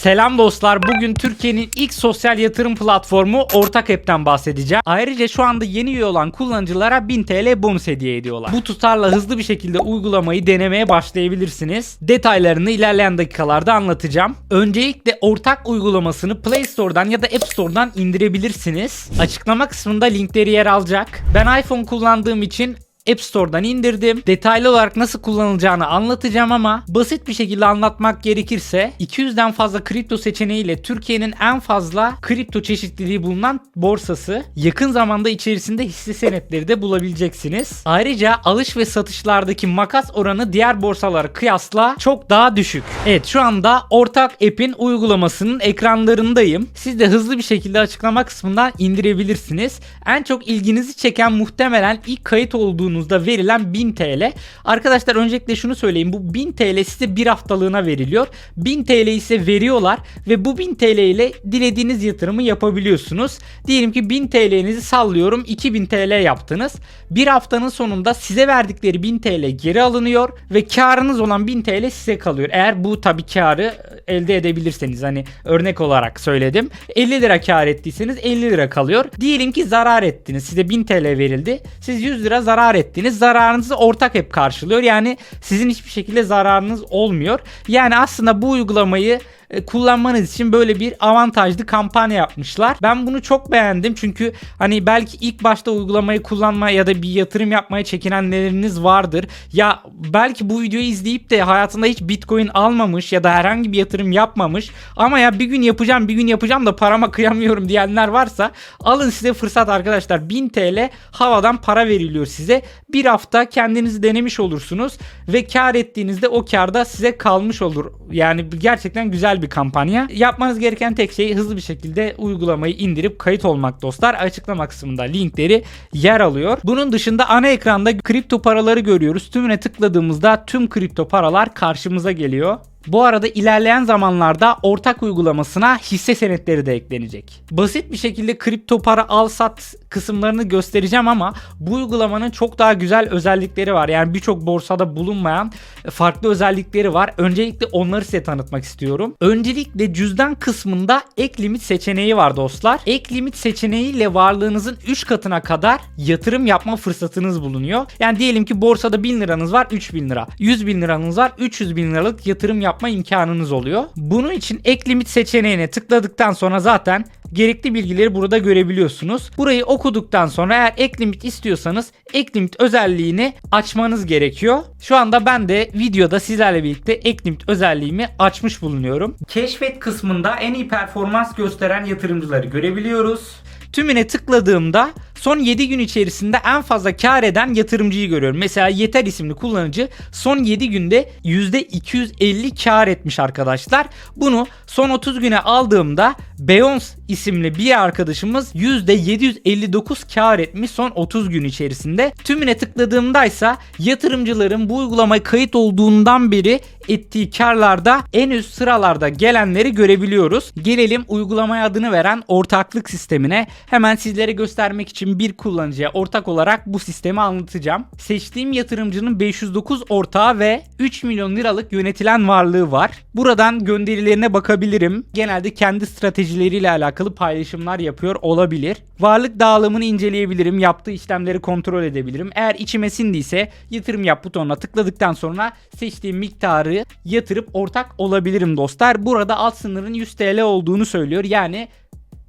Selam dostlar. Bugün Türkiye'nin ilk sosyal yatırım platformu Ortak App'ten bahsedeceğim. Ayrıca şu anda yeni üye olan kullanıcılara 1000 TL bonus hediye ediyorlar. Bu tutarla hızlı bir şekilde uygulamayı denemeye başlayabilirsiniz. Detaylarını ilerleyen dakikalarda anlatacağım. Öncelikle ortak uygulamasını Play Store'dan ya da App Store'dan indirebilirsiniz. Açıklama kısmında linkleri yer alacak. Ben iPhone kullandığım için App Store'dan indirdim. Detaylı olarak nasıl kullanılacağını anlatacağım ama basit bir şekilde anlatmak gerekirse 200'den fazla kripto seçeneğiyle Türkiye'nin en fazla kripto çeşitliliği bulunan borsası. Yakın zamanda içerisinde hisse senetleri de bulabileceksiniz. Ayrıca alış ve satışlardaki makas oranı diğer borsalara kıyasla çok daha düşük. Evet şu anda ortak app'in uygulamasının ekranlarındayım. Siz de hızlı bir şekilde açıklama kısmından indirebilirsiniz. En çok ilginizi çeken muhtemelen ilk kayıt olduğunuzda verilen 1000 TL. Arkadaşlar öncelikle şunu söyleyeyim. Bu 1000 TL size bir haftalığına veriliyor. 1000 TL ise veriyorlar ve bu 1000 TL ile dilediğiniz yatırımı yapabiliyorsunuz. Diyelim ki 1000 TL'nizi sallıyorum 2000 TL yaptınız. Bir haftanın sonunda size verdikleri 1000 TL geri alınıyor ve karınız olan 1000 TL size kalıyor. Eğer bu tabii karı elde edebilirseniz hani örnek olarak söyledim. 50 lira kar ettiyseniz 50 lira kalıyor. Diyelim ki zarar ettiniz. Size 1000 TL verildi. Siz 100 lira zarar ettiniz. Zararınızı ortak hep karşılıyor. Yani sizin hiçbir şekilde zararınız olmuyor. Yani aslında bu uygulamayı e, kullanmanız için böyle bir avantajlı kampanya yapmışlar. Ben bunu çok beğendim çünkü hani belki ilk başta uygulamayı kullanma ya da bir yatırım yapmaya çekinenleriniz vardır. Ya belki bu videoyu izleyip de hayatında hiç Bitcoin almamış ya da herhangi bir yatırım yapmamış ama ya bir gün yapacağım bir gün yapacağım da parama kıyamıyorum diyenler varsa alın size fırsat arkadaşlar. 1000 TL havadan para veriliyor size. Bir hafta kendinizi denemiş olursunuz ve kar ettiğinizde o karda size kalmış olur. Yani gerçekten güzel bir kampanya. Yapmanız gereken tek şey hızlı bir şekilde uygulamayı indirip kayıt olmak dostlar. Açıklama kısmında linkleri yer alıyor. Bunun dışında ana ekranda kripto paraları görüyoruz. Tümüne tıkladığımızda tüm kripto paralar karşımıza geliyor. Bu arada ilerleyen zamanlarda ortak uygulamasına hisse senetleri de eklenecek. Basit bir şekilde kripto para al sat kısımlarını göstereceğim ama bu uygulamanın çok daha güzel özellikleri var. Yani birçok borsada bulunmayan farklı özellikleri var. Öncelikle onları size tanıtmak istiyorum. Öncelikle cüzdan kısmında ek limit seçeneği var dostlar. Ek limit seçeneğiyle varlığınızın 3 katına kadar yatırım yapma fırsatınız bulunuyor. Yani diyelim ki borsada 1000 liranız var 3000 lira. 100 bin liranız var 300 bin liralık yatırım yapma imkanınız oluyor. Bunun için ek limit seçeneğine tıkladıktan sonra zaten gerekli bilgileri burada görebiliyorsunuz. Burayı okuduktan sonra eğer ek limit istiyorsanız ek limit özelliğini açmanız gerekiyor. Şu anda ben de videoda sizlerle birlikte ek limit özelliğimi açmış bulunuyorum. Keşfet kısmında en iyi performans gösteren yatırımcıları görebiliyoruz. Tümüne tıkladığımda son 7 gün içerisinde en fazla kar eden yatırımcıyı görüyorum. Mesela Yeter isimli kullanıcı son 7 günde %250 kar etmiş arkadaşlar. Bunu son 30 güne aldığımda Beyoncé isimli bir arkadaşımız %759 kar etmiş son 30 gün içerisinde. Tümüne tıkladığımda ise yatırımcıların bu uygulamaya kayıt olduğundan beri ettiği karlarda en üst sıralarda gelenleri görebiliyoruz. Gelelim uygulamaya adını veren ortaklık sistemine. Hemen sizlere göstermek için bir kullanıcıya ortak olarak bu sistemi anlatacağım. Seçtiğim yatırımcının 509 ortağı ve 3 milyon liralık yönetilen varlığı var. Buradan gönderilerine bakabilirim. Genelde kendi stratejileriyle alakalı paylaşımlar yapıyor olabilir. Varlık dağılımını inceleyebilirim. Yaptığı işlemleri kontrol edebilirim. Eğer içime sindiyse yatırım yap butonuna tıkladıktan sonra seçtiğim miktarı yatırıp ortak olabilirim dostlar. Burada alt sınırın 100 TL olduğunu söylüyor. Yani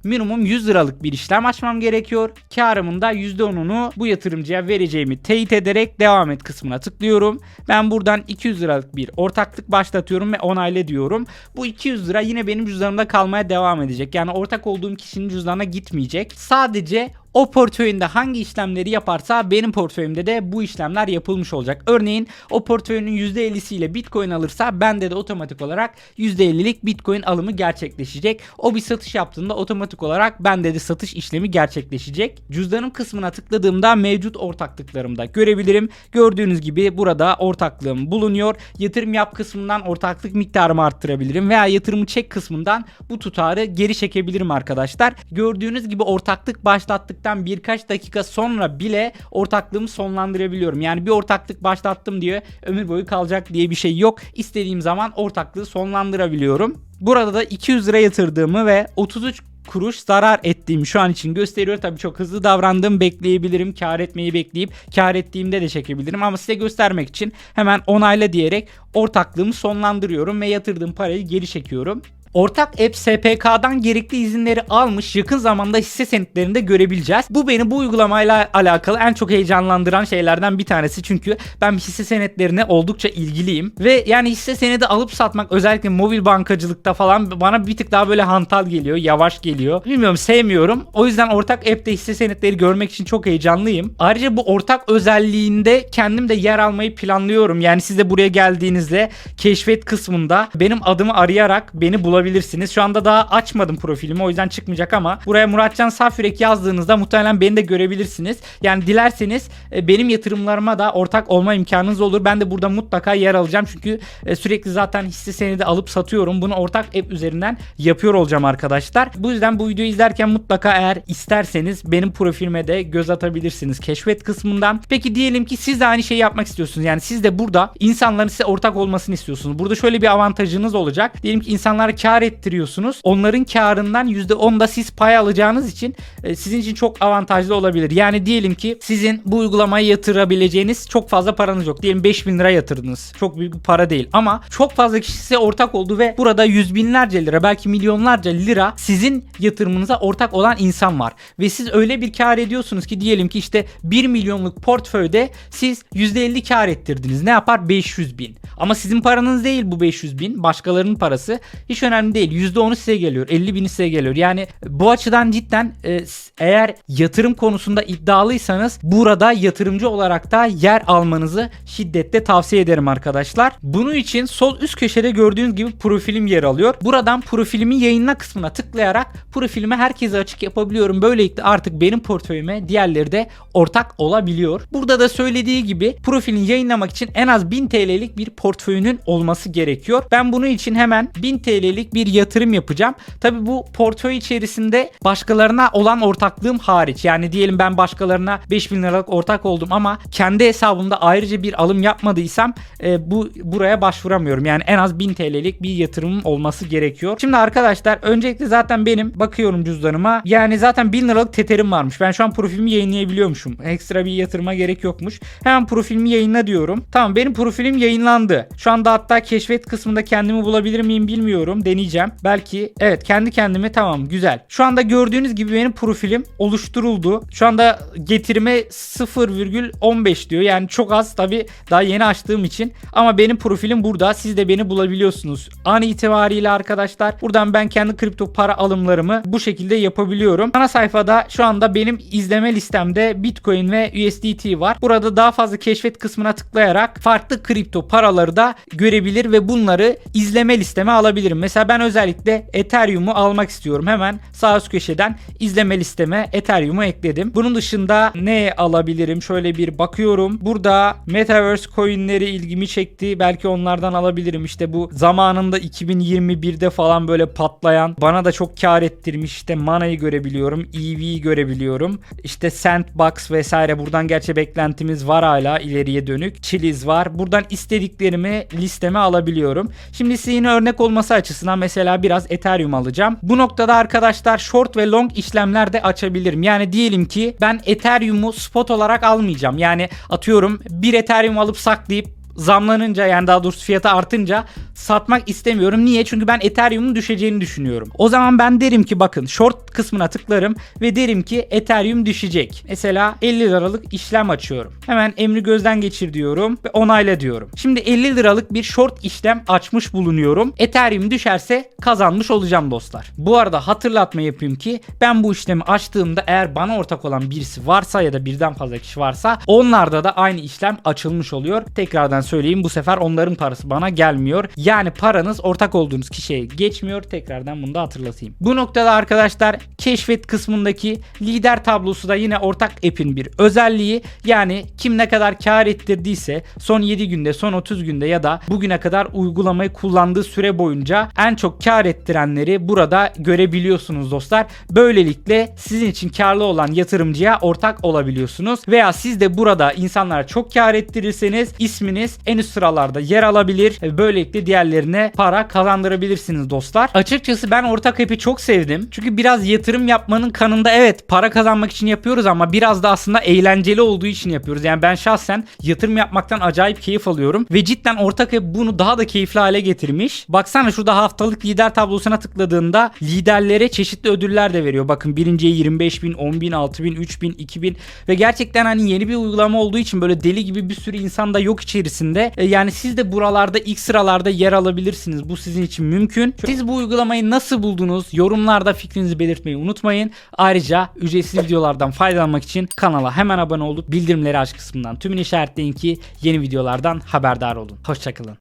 minimum 100 liralık bir işlem açmam gerekiyor. Karımın da %10'unu bu yatırımcıya vereceğimi teyit ederek devam et kısmına tıklıyorum. Ben buradan 200 liralık bir ortaklık başlatıyorum ve onayla diyorum. Bu 200 lira yine benim cüzdanımda kalmaya devam edecek. Yani ortak olduğum kişinin cüzdanına gitmeyecek. Sadece o portföyünde hangi işlemleri yaparsa benim portföyümde de bu işlemler yapılmış olacak. Örneğin o portföyünün %50'siyle Bitcoin alırsa bende de otomatik olarak %50'lik Bitcoin alımı gerçekleşecek. O bir satış yaptığında otomatik olarak bende de satış işlemi gerçekleşecek. Cüzdanım kısmına tıkladığımda mevcut ortaklıklarımda görebilirim. Gördüğünüz gibi burada ortaklığım bulunuyor. Yatırım yap kısmından ortaklık miktarımı arttırabilirim veya yatırımı çek kısmından bu tutarı geri çekebilirim arkadaşlar. Gördüğünüz gibi ortaklık başlattık başladıktan birkaç dakika sonra bile ortaklığımı sonlandırabiliyorum. Yani bir ortaklık başlattım diye ömür boyu kalacak diye bir şey yok. İstediğim zaman ortaklığı sonlandırabiliyorum. Burada da 200 lira yatırdığımı ve 33 kuruş zarar ettiğimi şu an için gösteriyor. Tabii çok hızlı davrandığımı bekleyebilirim. Kar etmeyi bekleyip kar ettiğimde de çekebilirim. Ama size göstermek için hemen onayla diyerek ortaklığımı sonlandırıyorum ve yatırdığım parayı geri çekiyorum. Ortak app SPK'dan gerekli izinleri almış yakın zamanda hisse senetlerinde görebileceğiz. Bu beni bu uygulamayla alakalı en çok heyecanlandıran şeylerden bir tanesi. Çünkü ben hisse senetlerine oldukça ilgiliyim. Ve yani hisse senedi alıp satmak özellikle mobil bankacılıkta falan bana bir tık daha böyle hantal geliyor. Yavaş geliyor. Bilmiyorum sevmiyorum. O yüzden ortak app'te hisse senetleri görmek için çok heyecanlıyım. Ayrıca bu ortak özelliğinde kendim de yer almayı planlıyorum. Yani siz de buraya geldiğinizde keşfet kısmında benim adımı arayarak beni bulabilirsiniz. Şu anda daha açmadım profilimi o yüzden çıkmayacak ama buraya Muratcan Safyürek yazdığınızda muhtemelen beni de görebilirsiniz. Yani dilerseniz e, benim yatırımlarıma da ortak olma imkanınız olur. Ben de burada mutlaka yer alacağım çünkü e, sürekli zaten hisse senedi alıp satıyorum. Bunu ortak app üzerinden yapıyor olacağım arkadaşlar. Bu yüzden bu videoyu izlerken mutlaka eğer isterseniz benim profilime de göz atabilirsiniz keşfet kısmından. Peki diyelim ki siz de aynı şeyi yapmak istiyorsunuz. Yani siz de burada insanların size ortak olmasını istiyorsunuz. Burada şöyle bir avantajınız olacak. Diyelim ki insanlara kar ettiriyorsunuz. Onların karından %10 da siz pay alacağınız için e, sizin için çok avantajlı olabilir. Yani diyelim ki sizin bu uygulamayı yatırabileceğiniz çok fazla paranız yok. Diyelim 5000 lira yatırdınız. Çok büyük bir para değil ama çok fazla kişi size ortak oldu ve burada yüz binlerce lira belki milyonlarca lira sizin yatırımınıza ortak olan insan var. Ve siz öyle bir kar ediyorsunuz ki diyelim ki işte 1 milyonluk portföyde siz %50 kar ettirdiniz. Ne yapar? 500 bin. Ama sizin paranız değil bu 500 bin. Başkalarının parası. Hiç önemli değil. %10'u size geliyor. 50 bini size geliyor. Yani bu açıdan cidden e, eğer yatırım konusunda iddialıysanız burada yatırımcı olarak da yer almanızı şiddetle tavsiye ederim arkadaşlar. Bunun için sol üst köşede gördüğünüz gibi profilim yer alıyor. Buradan profilimi yayınla kısmına tıklayarak profilime herkese açık yapabiliyorum. Böylelikle artık benim portföyüme diğerleri de ortak olabiliyor. Burada da söylediği gibi profilini yayınlamak için en az 1000 TL'lik bir portföyünün olması gerekiyor. Ben bunun için hemen 1000 TL'lik bir yatırım yapacağım. Tabi bu portföy içerisinde başkalarına olan ortaklığım hariç. Yani diyelim ben başkalarına 5000 liralık ortak oldum ama kendi hesabımda ayrıca bir alım yapmadıysam e, bu buraya başvuramıyorum. Yani en az 1000 TL'lik bir yatırımım olması gerekiyor. Şimdi arkadaşlar öncelikle zaten benim bakıyorum cüzdanıma. Yani zaten 1000 liralık teterim varmış. Ben şu an profilimi yayınlayabiliyormuşum. Ekstra bir yatırıma gerek yokmuş. Hemen profilimi yayınla diyorum. Tamam benim profilim yayınlandı. Şu anda hatta keşfet kısmında kendimi bulabilir miyim bilmiyorum. Deneyeceğim. Belki evet kendi kendime tamam güzel. Şu anda gördüğünüz gibi benim profilim oluşturuldu. Şu anda getirime 0,15 diyor. Yani çok az tabi daha yeni açtığım için. Ama benim profilim burada. Siz de beni bulabiliyorsunuz. An itibariyle arkadaşlar buradan ben kendi kripto para alımlarımı bu şekilde yapabiliyorum. Ana sayfada şu anda benim izleme listemde Bitcoin ve USDT var. Burada daha fazla keşfet kısmına tıklayarak farklı kripto paraları da görebilir ve bunları izleme listeme alabilirim. Mesela ben özellikle Ethereum'u almak istiyorum. Hemen sağ üst köşeden izleme listeme Ethereum'u ekledim. Bunun dışında ne alabilirim? Şöyle bir bakıyorum. Burada Metaverse coinleri ilgimi çekti. Belki onlardan alabilirim. İşte bu zamanında 2021'de falan böyle patlayan bana da çok kar ettirmiş. İşte Mana'yı görebiliyorum. EV'yi görebiliyorum. İşte Sandbox vesaire. Buradan gerçi beklentimiz var hala ileriye dönük. Chiliz var. Buradan istediklerimi listeme alabiliyorum. Şimdi size yine örnek olması açısından mesela biraz Ethereum alacağım. Bu noktada arkadaşlar short ve long işlemler de açabilirim. Yani diyelim ki ben Ethereum'u spot olarak almayacağım. Yani atıyorum bir Ethereum alıp saklayıp zamlanınca yani daha doğrusu fiyatı artınca satmak istemiyorum. Niye? Çünkü ben Ethereum'un düşeceğini düşünüyorum. O zaman ben derim ki bakın short kısmına tıklarım ve derim ki Ethereum düşecek. Mesela 50 liralık işlem açıyorum. Hemen emri gözden geçir diyorum ve onayla diyorum. Şimdi 50 liralık bir short işlem açmış bulunuyorum. Ethereum düşerse kazanmış olacağım dostlar. Bu arada hatırlatma yapayım ki ben bu işlemi açtığımda eğer bana ortak olan birisi varsa ya da birden fazla kişi varsa onlarda da aynı işlem açılmış oluyor. Tekrardan söyleyeyim bu sefer onların parası bana gelmiyor. Yani paranız ortak olduğunuz kişiye geçmiyor. Tekrardan bunu da hatırlatayım. Bu noktada arkadaşlar keşfet kısmındaki lider tablosu da yine ortak app'in bir özelliği. Yani kim ne kadar kar ettirdiyse son 7 günde, son 30 günde ya da bugüne kadar uygulamayı kullandığı süre boyunca en çok kar ettirenleri burada görebiliyorsunuz dostlar. Böylelikle sizin için karlı olan yatırımcıya ortak olabiliyorsunuz. Veya siz de burada insanlara çok kar ettirirseniz isminiz en üst sıralarda yer alabilir. ve Böylelikle diğerlerine para kazandırabilirsiniz dostlar. Açıkçası ben ortak app'i çok sevdim. Çünkü biraz yatırım yapmanın kanında evet para kazanmak için yapıyoruz ama biraz da aslında eğlenceli olduğu için yapıyoruz. Yani ben şahsen yatırım yapmaktan acayip keyif alıyorum. Ve cidden ortak app bunu daha da keyifli hale getirmiş. Baksana şurada haftalık lider tablosuna tıkladığında liderlere çeşitli ödüller de veriyor. Bakın birinciye 25 bin, 10 bin, 6 bin, 3 bin, 2 bin ve gerçekten hani yeni bir uygulama olduğu için böyle deli gibi bir sürü insan da yok içerisinde. E, yani siz de buralarda ilk sıralarda yer alabilirsiniz. Bu sizin için mümkün. Siz bu uygulamayı nasıl buldunuz? Yorumlarda fikrinizi belirtmeyi unutmayın. Ayrıca ücretsiz videolardan faydalanmak için kanala hemen abone olup bildirimleri aç kısmından tümünü işaretleyin ki yeni videolardan haberdar olun. Hoşçakalın.